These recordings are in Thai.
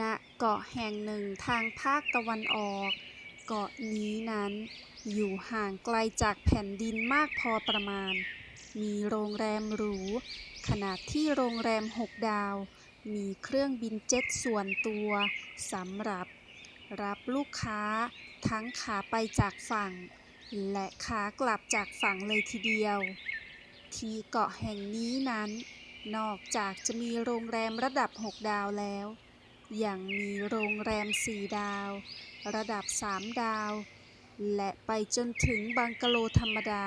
ณเกาะแห่งหนึ่งทางภาคตะวันออก เกาะนี้นั้นอยู่ห่างไกลจากแผ่นดินมากพอประมาณ มีโรงแรมหรู ขนาดที่โรงแรมหกดาว มีเครื่องบินเจ็ตส่วนตัวสำหรับ รับลูกค้าทั้งขาไปจากฝั่ง และขากลับจากฝั่งเลยทีเดียว ที่เกาะแห่งนี้นั้น นอกจากจะมีโรงแรมระดับ 6 ดาวแล้ว อยังมีโรงแรม 4 ดาว ระดับ 3 ดาว และไปจนถึงบังกะโลธรรมดา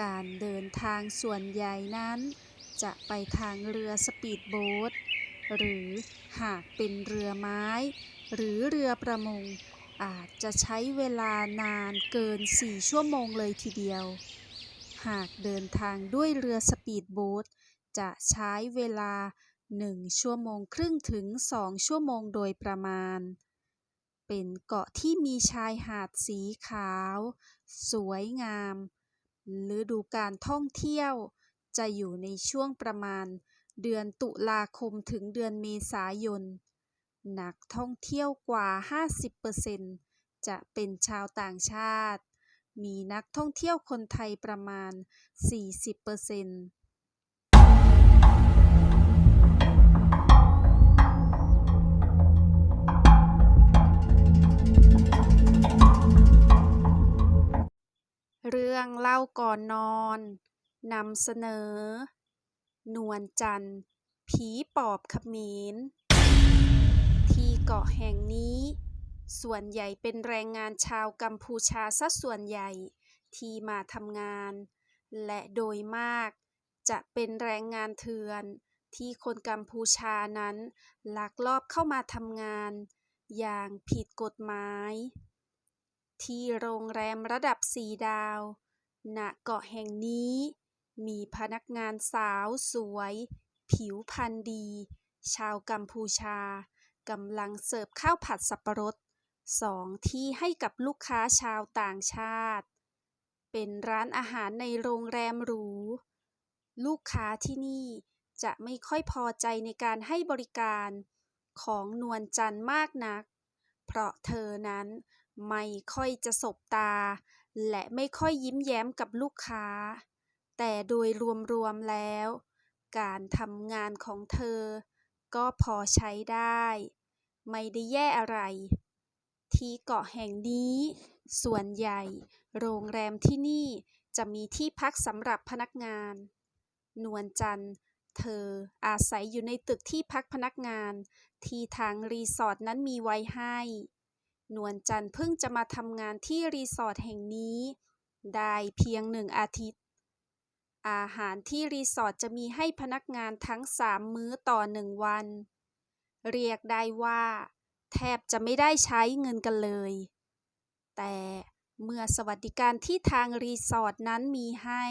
การเดินทางส่วนใหญ่นั้น จะไปทางเรือสปีดโบ๊ทหรือหากเป็นเรือไม้ หรือเรือประมง อาจจะใช้เวลานานเกิน 4 ชั่วโมงเลยทีเดียว หากเดินทางด้วยเรือสปีดโบ๊ทจะใช้เวลา 1 ชั่วโมงครึ่งถึง 2 ชั่วโมงโดยประมาณ เป็นเกาะที่มีชายหาดสีขาว สวยงามฤดูการท่องเที่ยว จะอยู่ในช่วงประมาณ เดือนตุลาคมถึงเดือนเมษายน นักท่องเที่ยวกว่า 50%จะเป็นชาวต่างชาติ มีนักท่องเที่ยวคนไทยประมาณ 40% รื่องเล่าก่อนนอนนำเสนอ นวลจันทร์ผีปอบขมรที่เกาะแห่งนี้ ส่วนใหญ่เป็นแรงงานชาวกัมพูชาซะส่วนใหญ่ที่มาทำงาน และโดยมากจะเป็นแรงงานเถื่อน ที่คนกัมพูชานั้นลักลอบเข้ามาทำงาน อย่างผิดกฎหมาย ที่โรงแรมระดับ4ดาว ณเกาะแห่งนี้ มีพนักงานสาวสวย ผิวพรรณดี ชาวกัมพูชากำลังเสิร์ฟข้าวผัดสับปะรดสองที่ให้กับลูกค้าชาวต่างชาติ เป็นร้านอาหารในโรงแรมหรู ลูกค้าที่นี่จะไม่ค่อยพอใจในการให้บริการของนวลจันทร์มากนัก เพราะเธอนั้นไม่ค่อยจะสบตา และไม่ค่อยยิ้มแย้มกับลูกค้า แต่โดยรวมๆแล้ว การทำงานของเธอ ก็พอใช้ได้ ไม่ได้แย่อะไร ที่เกาะแห่งนี้ ส่วนใหญ่ โรงแรมที่นี่จะมีที่พักสำหรับพนักงาน นวลจันทร์ เธออาศัยอยู่ในตึกที่พักพนักงาน ที่ทางรีสอร์ทนั้นมีไว้ให้ นวลจันทร์เพิ่งจะมาทำงานที่รีสอร์ทแห่งนี้ ได้เพียงหนึ่งอาทิตย์ อาหารที่รีสอร์ทจะมีให้พนักงานทั้ง3มื้อต่อ1วัน เรียกได้ว่า แทบจะไม่ได้ใช้เงินกันเลย แต่เมื่อสวัสดิการที่ทางรีสอร์ทนั้นมีให้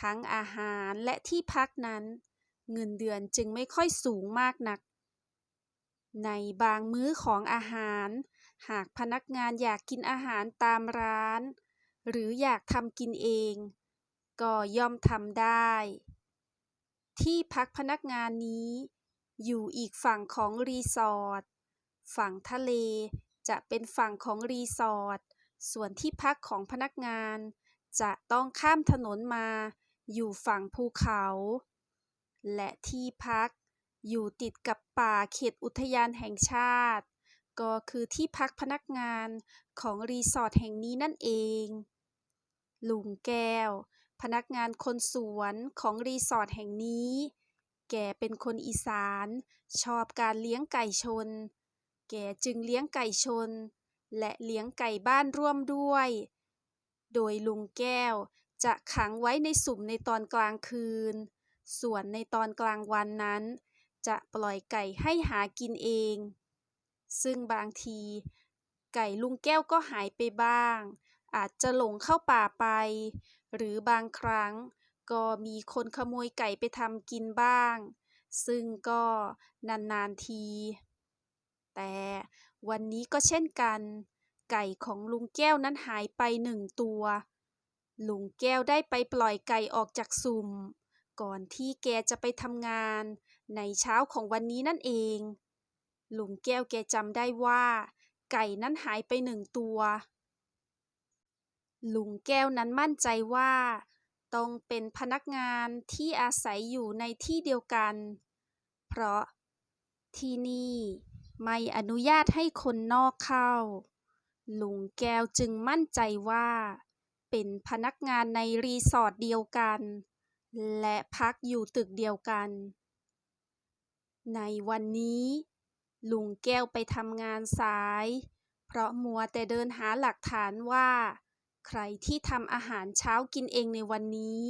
ทั้งอาหารและที่พักนั้น เงินเดือนจึงไม่ค่อยสูงมากนัก ในบางมื้อของอาหาร หากพนักงานอยากกินอาหารตามร้าน หรืออยากทำกินเอง ก็ย่อมทำได้ ที่พักพนักงานนี้ อยู่อีกฝั่งของรีสอร์ทฝั่งทะเลจะเป็นฝั่งของรีสอร์ทส่วนที่พักของพนักงาน จะต้องข้ามถนนมา อยู่ฝั่งภูเขา และที่พักอยู่ติดกับป่าเขตอุทยานแห่งชาติ ก็คือที่พักพนักงานของรีสอร์ทแห่งนี้นั่นเอง ลุงแก้ว พนักงานคนสวนของรีสอร์ทแห่งนี้ แกเป็นคนอีสาน ชอบการเลี้ยงไก่ชน แกจึงเลี้ยงไก่ชน และเลี้ยงไก่บ้านร่วมด้วย โดยลุงแก้วจะขังไว้ในสุ่มในตอนกลางคืน ส่วนในตอนกลางวันนั้น จะปล่อยไก่ให้หากินเอง ซึ่งบางที ไก่ลุงแก้วก็หายไปบ้าง อาจจะหลงเข้าป่าไป หรือบางครั้งก็มีคนขโมยไก่ไปทำกินบ้าง ซึ่งก็นานๆที แต่วันนี้ก็เช่นกัน ไก่ของลุงแก้วนั้นหายไปหนึ่งตัว ลุงแก้วได้ไปปล่อยไก่ออกจากสุ่ม ก่อนที่แกจะไปทำงาน ในเช้าของวันนี้นั่นเอง ลุงแก้วแกจำได้ว่า ไก่นั้นหายไปหนึ่งตัว ลุงแก้วนั้นมั่นใจว่า ต้องเป็นพนักงานที่อาศัยอยู่ในที่เดียวกัน เพราะที่นี่ไม่อนุญาตให้คนนอกเข้า ลุงแก้วจึงมั่นใจว่า เป็นพนักงานในรีสอร์ทเดียวกัน และพักอยู่ตึกเดียวกัน ในวันนี้ ลุงแก้วไปทำงานสาย เพราะมัวแต่เดินหาหลักฐานว่า ใครที่ทำอาหารเช้ากินเองในวันนี้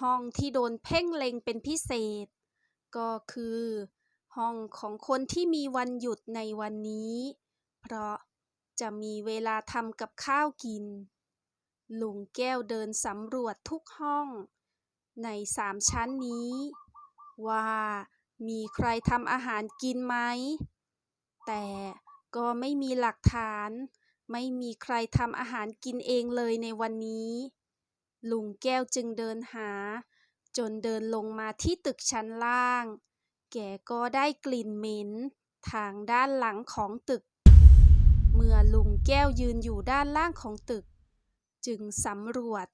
ห้องที่โดนเพ่งเล็งเป็นพิเศษ ก็คือ ห้องของคนที่มีวันหยุดในวันนี้ เพราะจะมีเวลาทำกับข้าวกิน ลุงแก้วเดินสำรวจทุกห้อง ในสามชั้นนี้ ว่า มีใครทำอาหารกินไหม แต่ก็ไม่มีหลักฐาน ไม่มีใครทำอาหารกินเองเลยในวันนี้ ลุงแก้วจึงเดินหา จนเดินลงมาที่ตึกชั้นล่าง แกก็ได้กลิ่นเหม็นทางด้านหลังของตึก เมื่อลุงแก้วยืนอยู่ด้านล่างของตึก จึงสำรวจ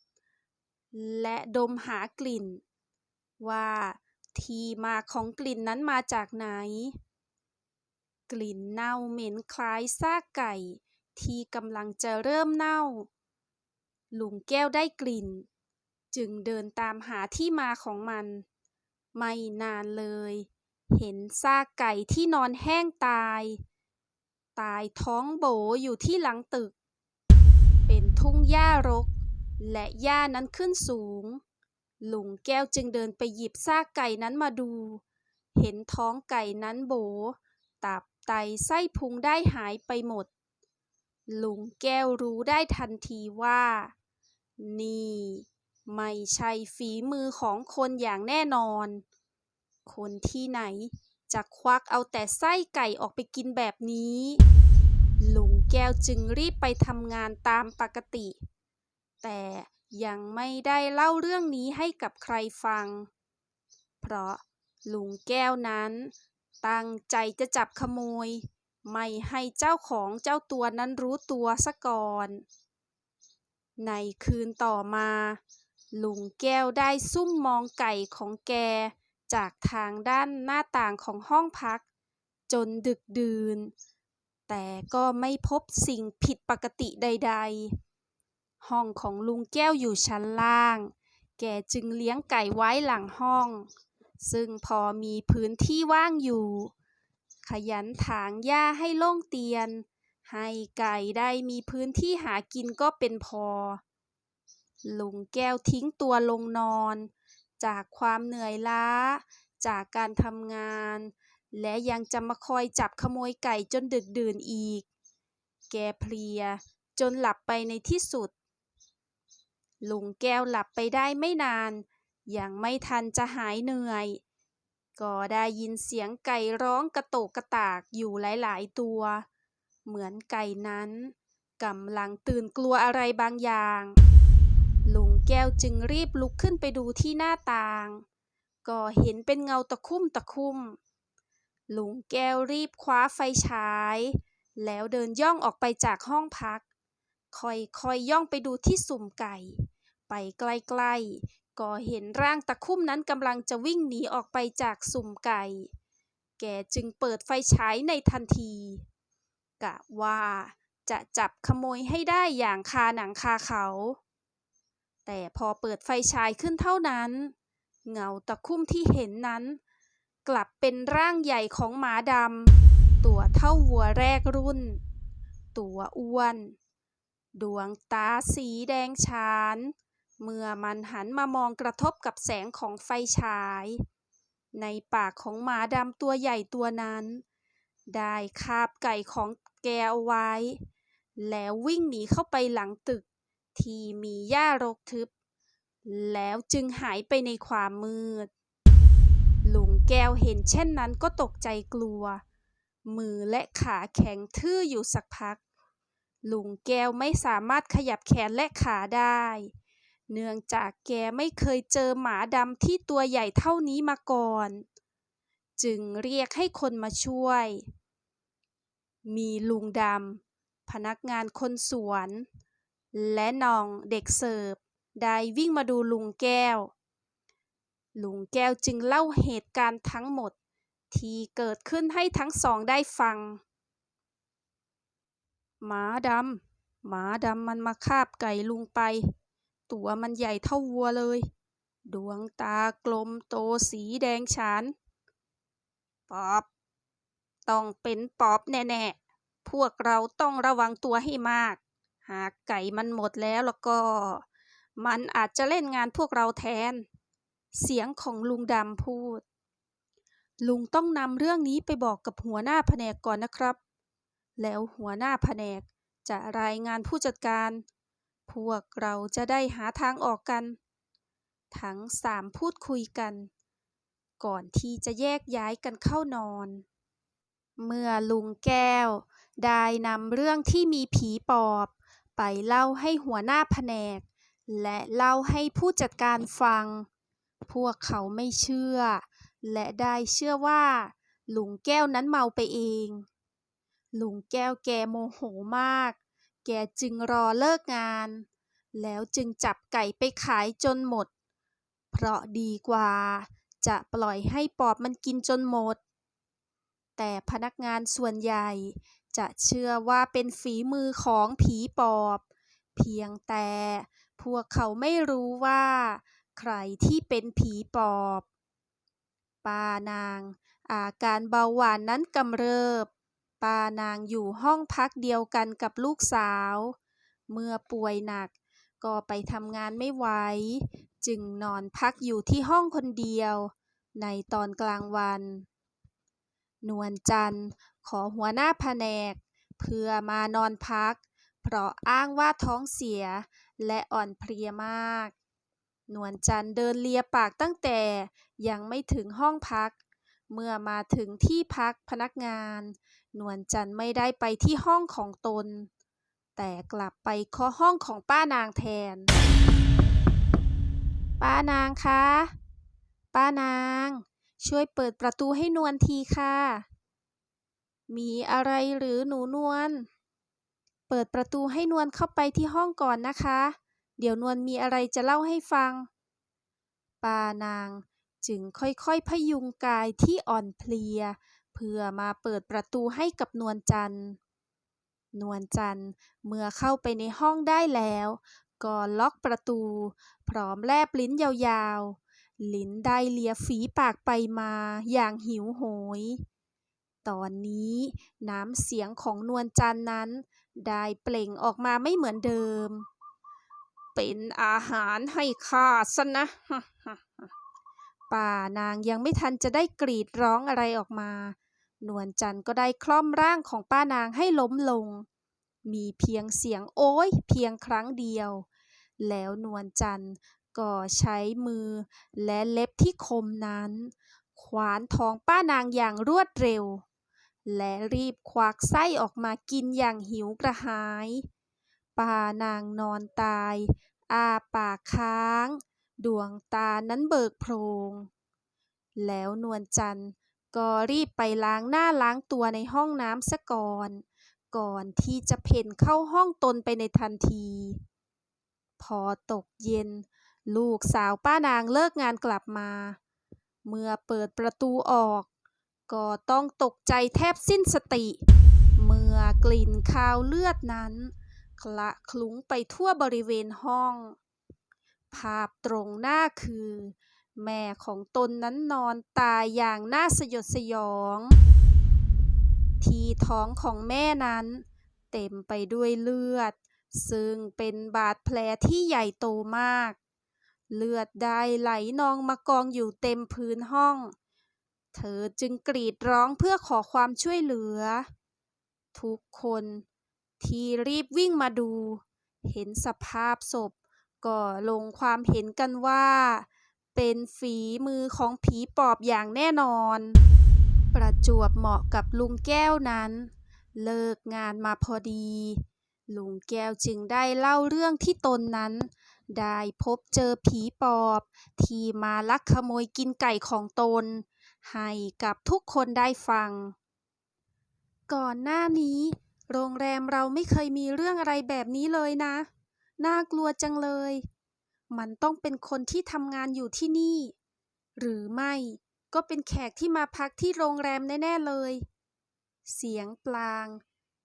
และดมหากลิ่น ว่า ที่มาของกลิ่นนั้นมาจากไหน กลิ่นเน่าเหม็นคล้ายซากไก่ ที่กำลังจะเริ่มเน่า ลุงแก้วได้กลิ่น จึงเดินตามหาที่มาของมัน ไม่นานเลย เห็นซากไก่ที่นอนแห้งตาย ตายท้องโบอยู่ที่หลังตึก เป็นทุ่งหญ้ารก และหญ้านั้นขึ้นสูง ลุงแก้วจึงเดินไปหยิบซากไก่นั้นมาดู เห็นท้องไก่นั้นโบ ตับไตไส้พุงได้หายไปหมด ลุงแก้วรู้ได้ทันทีว่า นี่ ไม่ใช่ฝีมือของคนอย่างแน่นอน คนที่ไหนจะควักเอาแต่ไส้ไก่ออกไปกินแบบนี้ ลุงแก้วจึงรีบไปทำงานตามปกติ แต่ ยังไม่ได้เล่าเรื่องนี้ให้กับใครฟัง เพราะลุงแก้วนั้น ตั้งใจจะจับขโมย ไม่ให้เจ้าของเจ้าตัวนั้นรู้ตัวซะก่อน ในคืนต่อมา ลุงแก้วได้ซุ่มมองไก่ของแก จากทางด้านหน้าต่างของห้องพัก จนดึกดื่น แต่ก็ไม่พบสิ่งผิดปกติใด ๆ ห้องของลุงแก้วอยู่ชั้นล่าง แกจึงเลี้ยงไก่ไว้หลังห้อง ซึ่งพอมีพื้นที่ว่างอยู่ ขยันถางหญ้าให้โล่งเตียน ให้ไก่ได้มีพื้นที่หากินก็เป็นพอ ลุงแก้วทิ้งตัวลงนอน จากความเหนื่อยล้า จากการทำงาน และยังจะมาคอยจับขโมยไก่จนดึกดื่นอีก แกเพลียจนหลับไปในที่สุด ลุงแก้วหลับไปได้ไม่นาน ยังไม่ทันจะหายเหนื่อย ก็ได้ยินเสียงไก่ร้องกระโตกกระตากอยู่หลาย ๆ ตัว เหมือนไก่นั้นกำลังตื่นกลัวอะไรบางอย่าง ลุงแก้วจึงรีบลุกขึ้นไปดูที่หน้าต่าง ก็เห็นเป็นเงาตะคุ่มตะคุ่ม ลุงแก้วรีบคว้าไฟฉาย แล้วเดินย่องออกไปจากห้องพัก ค่อยๆย่องไปดูที่สุ่มไก่ ไปใกล้ๆ ก็เห็นร่างตะคุ่มนั้นกำลังจะวิ่งหนีออกไปจากสุ่มไก่ แกจึงเปิดไฟฉายในทันที กะว่าจะจับขโมยให้ได้อย่างคาหนังคาเขา แต่พอเปิดไฟฉายขึ้นเท่านั้น เงาตะคุ่มที่เห็นนั้น กลับเป็นร่างใหญ่ของหมาดำตัวเท่าวัวแรกรุ่น ตัวอ้วน ดวงตาสีแดงฉาน เมื่อมันหันมามองกระทบกับแสงของไฟฉาย ในปากของหมาดำตัวใหญ่ตัวนั้น ได้คาบไก่ของแกเอาไว้ แล้ววิ่งหนีเข้าไปหลังตึก ที่มีหญ้ารกทึบ แล้วจึงหายไปในความมืด ลุงแก้วเห็นเช่นนั้นก็ตกใจกลัว มือและขาแข็งทื่ออยู่สักพัก ลุงแก้วไม่สามารถขยับแขนและขาได้ เนื่องจากแกไม่เคยเจอหมาดำที่ตัวใหญ่เท่านี้มาก่อน จึงเรียกให้คนมาช่วย มีลุงดำพนักงานคนสวน และน้องเด็กเสิร์ฟได้วิ่งมาดูลุงแก้ว ลุงแก้วจึงเล่าเหตุการณ์ทั้งหมดที่เกิดขึ้นให้ทั้งสองได้ฟัง หมาดำหมาดำมันมาคาบไก่ลุงไป ตัวมันใหญ่เท่าวัวเลย ดวงตากลมโตสีแดงฉาน ปอบ ต้องเป็นปอบแน่ ๆ พวกเราต้องระวังตัวให้มาก หากไก่มันหมดแล้วแล้วก็ มันอาจจะเล่นงานพวกเราแทน เสียงของลุงดำพูด ลุงต้องนำเรื่องนี้ไปบอกกับหัวหน้าแผนกก่อนนะครับ แล้วหัวหน้าแผนกจะรายงานผู้จัดการ พวกเราจะได้หาทางออกกัน ทั้งสามพูดคุยกัน ก่อนที่จะแยกย้ายกันเข้านอน เมื่อลุงแก้ว ได้นำเรื่องที่มีผีปอบ ไปเล่าให้หัวหน้าแผนก และเล่าให้ผู้จัดการฟัง พวกเขาไม่เชื่อ และได้เชื่อว่าลุงแก้วนั้นเมาไปเอง ลุงแก้วแกโมโหมาก กจึงรอเลิกงาน แล้วจึงจับไก่ไปขายจนหมด เพราะดีกว่า จะปล่อยให้ปอบมันกินจนหมด แต่พนักงานส่วนใหญ่จะเชื่อว่าเป็นฝีมือของผีปอบ เพียงแต่พวกเขาไม่รู้ว่า ใครที่เป็นผีปอบป้านาง อาการเบาหวานนั้นกำเริบ ปานางอยู่ห้องพักเดียวกันกับลูกสาว เมื่อป่วยหนักก็ไปทำงานไม่ไหว จึงนอนพักอยู่ที่ห้องคนเดียว ในตอนกลางวัน นวลจันทร์ขอหัวหน้าแผนก เพื่อมานอนพัก เพราะอ้างว่าท้องเสียและอ่อนเพลียมาก นวลจันทร์เดินเลียปากตั้งแต่ยังไม่ถึงห้องพัก เมื่อมาถึงที่พักพนักงาน นวลจันทร์ไม่ได้ไปที่ห้องของตน แต่กลับไปเคาะห้องของป้านางแทน ป้านางคะ ป้านาง ช่วยเปิดประตูให้นวลทีค่ะ มีอะไรหรือหนูนวล เปิดประตูให้นวลเข้าไปที่ห้องก่อนนะคะ เดี๋ยวนวลมีอะไรจะเล่าให้ฟัง ป้านางจึงค่อยๆพยุงกายที่อ่อนเพลีย เพื่อมาเปิดประตูให้กับนวลจันทร์ นวลจันทร์เมื่อเข้าไปในห้องได้แล้ว ก็ล็อกประตู พร้อมแลบลิ้นยาวๆ ลิ้นได้เลียฝีปากไปมาอย่างหิวโหย ตอนนี้น้ำเสียงของนวลจันทร์นั้น ได้เปล่งออกมาไม่เหมือนเดิม เป็นอาหารให้ข้าซะนะป่านางยังไม่ทันจะได้กรีดร้องอะไรออกมา นวลจันทร์ก็ได้คล่อมร่างของป้านางให้ล้มลง มีเพียงเสียงโอ้ยเพียงครั้งเดียว แล้วนวลจันทร์ก็ใช้มือและเล็บที่คมนั้น ขวานท้องป้านางอย่างรวดเร็ว และรีบควักไส้ออกมากินอย่างหิวกระหาย ป้านางนอนตาย อาปากค้าง ดวงตานั้นเบิกโพรงแล้วนวลจันทร์ ก็รีบไปล้างหน้าล้างตัวในห้องน้ำซะก่อน ก่อนที่จะเพ่นเข้าห้องตนไปในทันที พอตกเย็น ลูกสาวป้านางเลิกงานกลับมา เมื่อเปิดประตูออก ก็ต้องตกใจแทบสิ้นสติ เมื่อกลิ่นคาวเลือดนั้น คละคลุ้งไปทั่วบริเวณห้อง ภาพตรงหน้าคือ แม่ของตนนั้นนอนตายอย่างน่าสยดสยอง ที่ท้องของแม่นั้น เต็มไปด้วยเลือด ซึ่งเป็นบาดแผลที่ใหญ่โตมาก เลือดได้ไหลนองมากองอยู่เต็มพื้นห้อง เธอจึงกรีดร้องเพื่อขอความช่วยเหลือ ทุกคนที่รีบวิ่งมาดู เห็นสภาพศพก็ลงความเห็นกันว่า เป็นฝีมือของผีปอบอย่างแน่นอน ประจวบเหมาะกับลุงแก้วนั้น เลิกงานมาพอดี ลุงแก้วจึงได้เล่าเรื่องที่ตนนั้น ได้พบเจอผีปอบ ที่มาลักขโมยกินไก่ของตน ให้กับทุกคนได้ฟัง ก่อนหน้านี้ โรงแรมเราไม่เคยมีเรื่องอะไรแบบนี้เลยนะ น่ากลัวจังเลย มันต้องเป็นคนที่ทำงานอยู่ที่นี่ หรือไม่ก็เป็นแขกที่มาพักที่โรงแรมแน่ๆเลย เสียงปลาง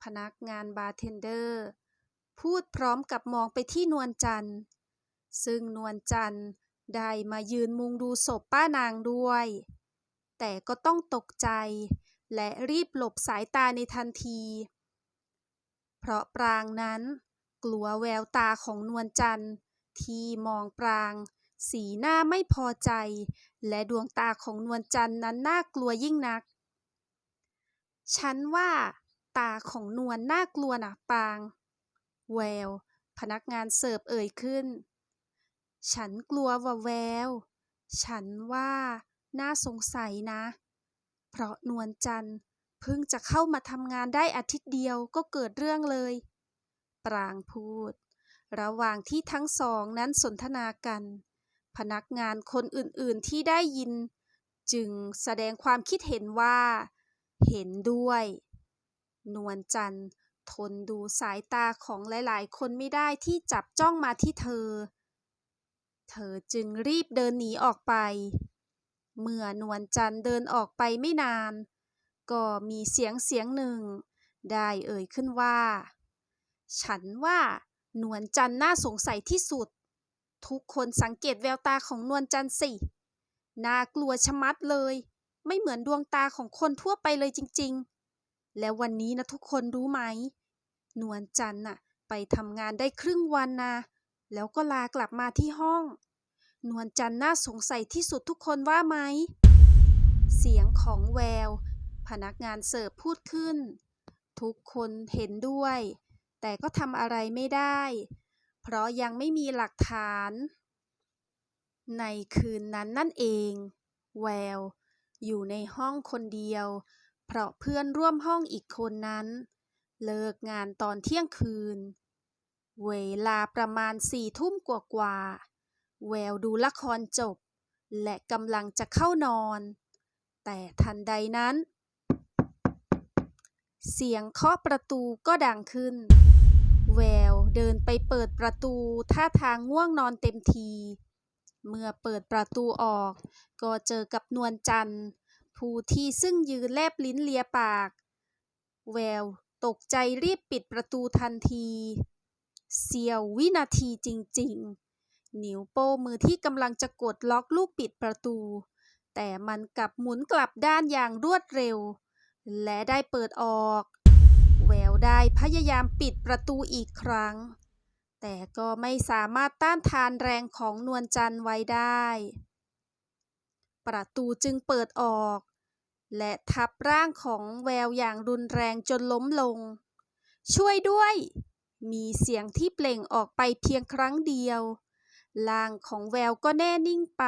พนักงานบาร์เทนเดอร์ พูดพร้อมกับมองไปที่นวลจันทร์ ซึ่งนวลจันทร์ได้มายืนมุงดูศพป้านางด้วย แต่ก็ต้องตกใจและรีบหลบสายตาในทันที เพราะปรางนั้น กลัวแววตาของนวลจันทร์ ที่มองปราง สีหน้าไม่พอใจ และดวงตาของนวลจันทร์นั้นน่ากลัวยิ่งนัก ฉันว่า ตาของนวลน่ากลัวนะปราง แวว พนักงานเสิร์ฟเอ่ยขึ้น ฉันกลัวว่าแวว ฉันว่าน่าสงสัยนะ เพราะนวลจันทร์เพิ่งจะเข้ามาทำงานได้อาทิตย์เดียวก็เกิดเรื่องเลย ปรางพูด ระหว่างที่ทั้งสองนั้นสนทนากัน พนักงานคนอื่นๆที่ได้ยิน จึงแสดงความคิดเห็นว่า เห็นด้วย นวลจันทร์ทนดูสายตาของหลายๆ คนไม่ได้ที่จับจ้องมาที่เธอ เธอจึงรีบเดินหนีออกไป เมื่อนวลจันทร์เดินออกไปไม่นาน ก็มีเสียงเสียงหนึ่ง ได้เอ่ยขึ้นว่า ฉันว่า นวลจันทร์น่าสงสัยที่สุด ทุกคนสังเกตแววตาของนวลจันทร์สิ น่ากลัวชะมัดเลย ไม่เหมือนดวงตาของคนทั่วไปเลยจริง ๆ แล้ววันนี้นะทุกคนรู้ไหม นวลจันทร์น่ะไปทำงานได้ครึ่งวันนะ แล้วก็ลากลับมาที่ห้อง นวลจันทร์น่าสงสัยที่สุดทุกคนว่าไหม เสียงของแวว พนักงานเสิร์ฟพูดขึ้น ทุกคนเห็นด้วย แต่ก็ทำอะไรไม่ได้ เพราะยังไม่มีหลักฐาน ในคืนนั้นนั่นเอง แวว อยู่ในห้องคนเดียว เพราะเพื่อนร่วมห้องอีกคนนั้น เลิกงานตอนเที่ยงคืน เวลาประมาณสี่ทุ่มกว่าๆแววดูละครจบ และกำลังจะเข้านอน แต่ทันใดนั้นเสียงเคาะประตูก็ดังขึ้น แววเดินไปเปิดประตูท่าทางง่วงนอนเต็มที เมื่อเปิดประตูออก ก็เจอกับนวลจันทร์ ผู้ที่ซึ่งยืนแลบลิ้นเลียปาก แววตกใจรีบปิดประตูทันทีเสียววินาทีจริงๆ นิ้วโป้มือที่กำลังจะกดล็อกลูกปิดประตู แต่มันกลับหมุนกลับด้านอย่างรวดเร็ว และได้เปิดออก ได้พยายามปิดประตูอีกครั้ง แต่ก็ไม่สามารถต้านทานแรงของนวลจันทร์ไว้ได้ ประตูจึงเปิดออก และทับร่างของแววอย่างรุนแรงจนล้มลง ช่วยด้วย มีเสียงที่เปล่งออกไปเพียงครั้งเดียวร่างของแววก็แน่นิ่งไป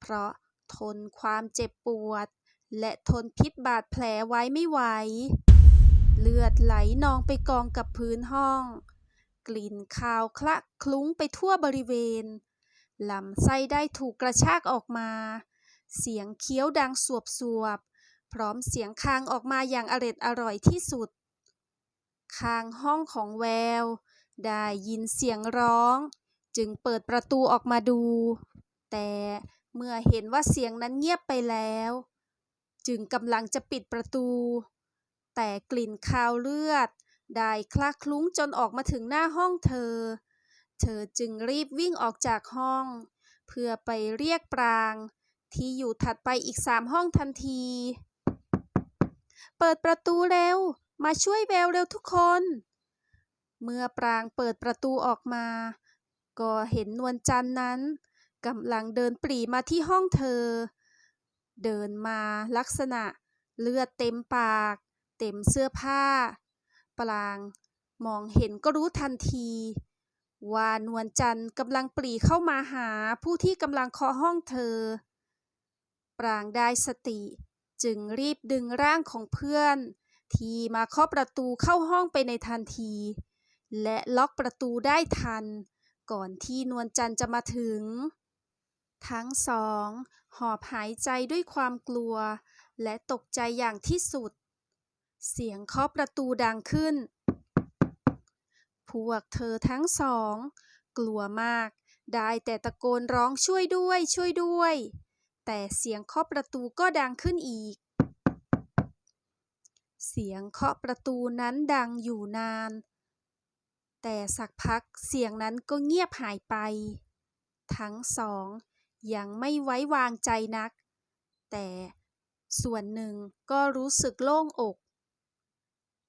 เพราะทนความเจ็บปวด และทนพิษบาดแผลไว้ไม่ไหว เลือดไหลนองไปกองกับพื้นห้อง กลิ่นคาวคละคลุ้งไปทั่วบริเวณลำไส้ได้ถูกกระชากออกมา เสียงเคี้ยวดังสวบสวบๆพร้อมเสียงคางออกมาอย่างอร็ดอร่อยที่สุดข้างห้องของแวว ได้ยินเสียงร้อง จึงเปิดประตูออกมาดู แต่เมื่อเห็นว่าเสียงนั้นเงียบไปแล้ว จึงกำลังจะปิดประตู แต่กลิ่นคาวเลือด ได้คลาคลุ้งจนออกมาถึงหน้าห้องเธอ เธอจึงรีบวิ่งออกจากห้อง เพื่อไปเรียกปราง ที่อยู่ถัดไปอีกสามห้องทันที เปิดประตูเร็ว มาช่วยแววเร็วทุกคน เมื่อปรางเปิดประตูออกมา ก็เห็นนวลจันน์นั้นกำลังเดินปรีมาที่ห้องเธอ เดินมาลักษณะเลือดเต็มปาก เต็มเสื้อผ้า ปราง มองเห็นก็รู้ทันที ว่านวลจันทร์กำลังปรีเข้ามาหาผู้ที่กำลังเคาะห้องเธอ ปรางได้สติ จึงรีบดึงร่างของเพื่อน ที่มาเคาะประตูเข้าห้องไปในทันที และล็อกประตูได้ทัน ก่อนที่นวลจันทร์จะมาถึง ทั้งสอง หอบหายใจด้วยความกลัวและตกใจอย่างที่สุด เสียงเคาะประตูดังขึ้น พวกเธอทั้งสอง กลัวมาก ได้แต่ตะโกนร้องช่วยด้วย ช่วยด้วย แต่เสียงเคาะประตูก็ดังขึ้นอีก เสียงเคาะประตูนั้นดังอยู่นาน แต่สักพักเสียงนั้นก็เงียบหายไป ทั้งสองยังไม่ไว้วางใจนัก แต่ส่วนหนึ่งก็รู้สึกโล่งอก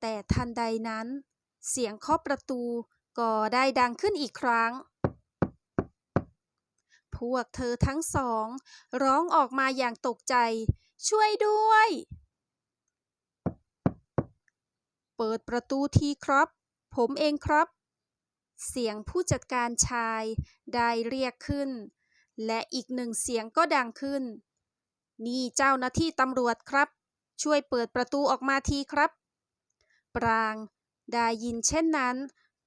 แต่ทันใดนั้น เสียงเคาะประตูก็ได้ดังขึ้นอีกครั้ง พวกเธอทั้งสอง ร้องออกมาอย่างตกใจ ช่วยด้วย เปิดประตูทีครับ ผมเองครับ เสียงผู้จัดการชายได้เรียกขึ้น และอีกหนึ่งเสียงก็ดังขึ้น นี่เจ้าหน้าที่ตำรวจครับ ช่วยเปิดประตูออกมาทีครับ ปราง ได้ยินเช่นนั้น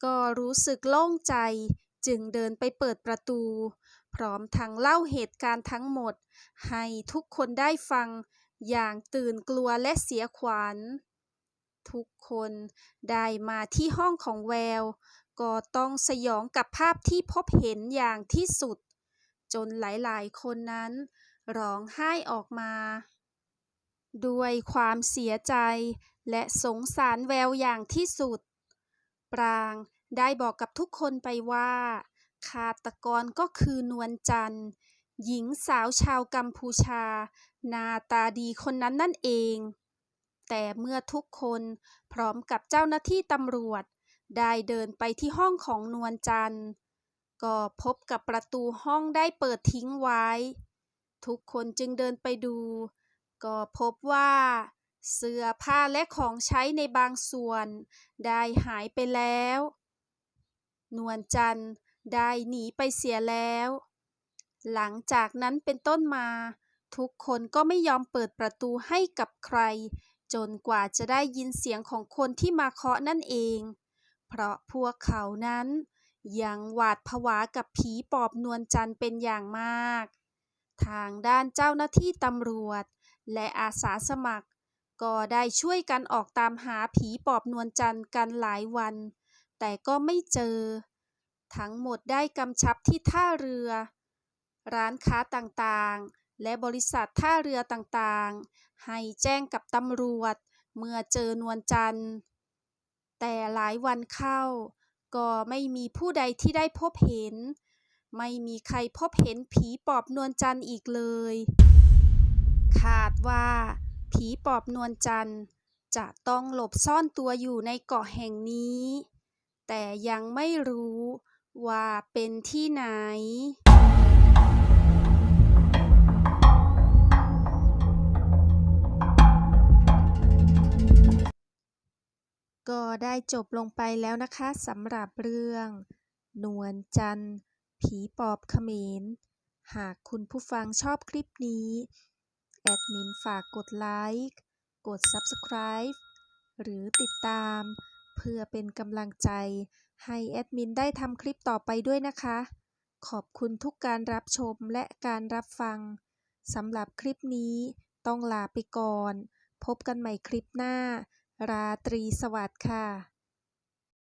ก็รู้สึกโล่งใจ จึงเดินไปเปิดประตู พร้อมทั้งเล่าเหตุการณ์ทั้งหมด ให้ทุกคนได้ฟัง อย่างตื่นกลัวและเสียขวัญ ทุกคนได้มาที่ห้องของแวว ก็ต้องสยองกับภาพที่พบเห็นอย่างที่สุด จนหลายๆ คนนั้นร้องไห้ออกมา ด้วยความเสียใจ และสงสารแววอย่างที่สุด ปรางได้บอกกับทุกคนไปว่าฆาตกรก็คือนวลจันทร์หญิงสาวชาวกัมพูชาหน้าตาดีคนนั้นนั่นเอง แต่เมื่อทุกคนพร้อมกับเจ้าหน้าที่ตำรวจ ได้เดินไปที่ห้องของนวลจันทร์ก็พบกับประตูห้องได้เปิดทิ้งไว้ ทุกคนจึงเดินไปดู ก็พบว่า เสื้อผ้าและของใช้ในบางส่วน ได้หายไปแล้ว นวลจันทร์ได้หนีไปเสียแล้ว หลังจากนั้นเป็นต้นมา ทุกคนก็ไม่ยอมเปิดประตูให้กับใคร จนกว่าจะได้ยินเสียงของคนที่มาเคาะนั่นเอง เพราะพวกเขานั้น ยังหวาดผวากับผีปอบนวลจันทร์เป็นอย่างมาก ทางด้านเจ้าหน้าที่ตำรวจ และอาสาสมัคร ก็ได้ช่วยกันออกตามหาผีปอบนวลจันทร์กันหลายวัน แต่ก็ไม่เจอ ทั้งหมดได้กำชับที่ท่าเรือ ร้านค้าต่างๆ และบริษัทท่าเรือต่างๆ ให้แจ้งกับตำรวจเมื่อเจอนวลจันทร์ แต่หลายวันเข้า ก็ไม่มีผู้ใดที่ได้พบเห็น ไม่มีใครพบเห็นผีปอบนวลจันทร์อีกเลย คาดว่า ผีปอบนวลจันทร์จะต้องหลบซ่อนตัวอยู่ในเกาะแห่งนี้ แต่ยังไม่รู้ว่าเป็นที่ไหน ก็ได้จบลงไปแล้วนะคะสำหรับเรื่อง นวลจันทร์ผีปอบเขมร หากคุณผู้ฟังชอบคลิปนี้ แอดมินฝากกดไลค์ กด Subscribe หรือติดตาม เพื่อเป็นกำลังใจ ให้แอดมินได้ทำคลิปต่อไปด้วยนะคะ ขอบคุณทุกการรับชมและการรับฟัง สำหรับคลิปนี้ต้องลาไปก่อน พบกันใหม่คลิปหน้า ราตรีสวัสดิ์ค่ะ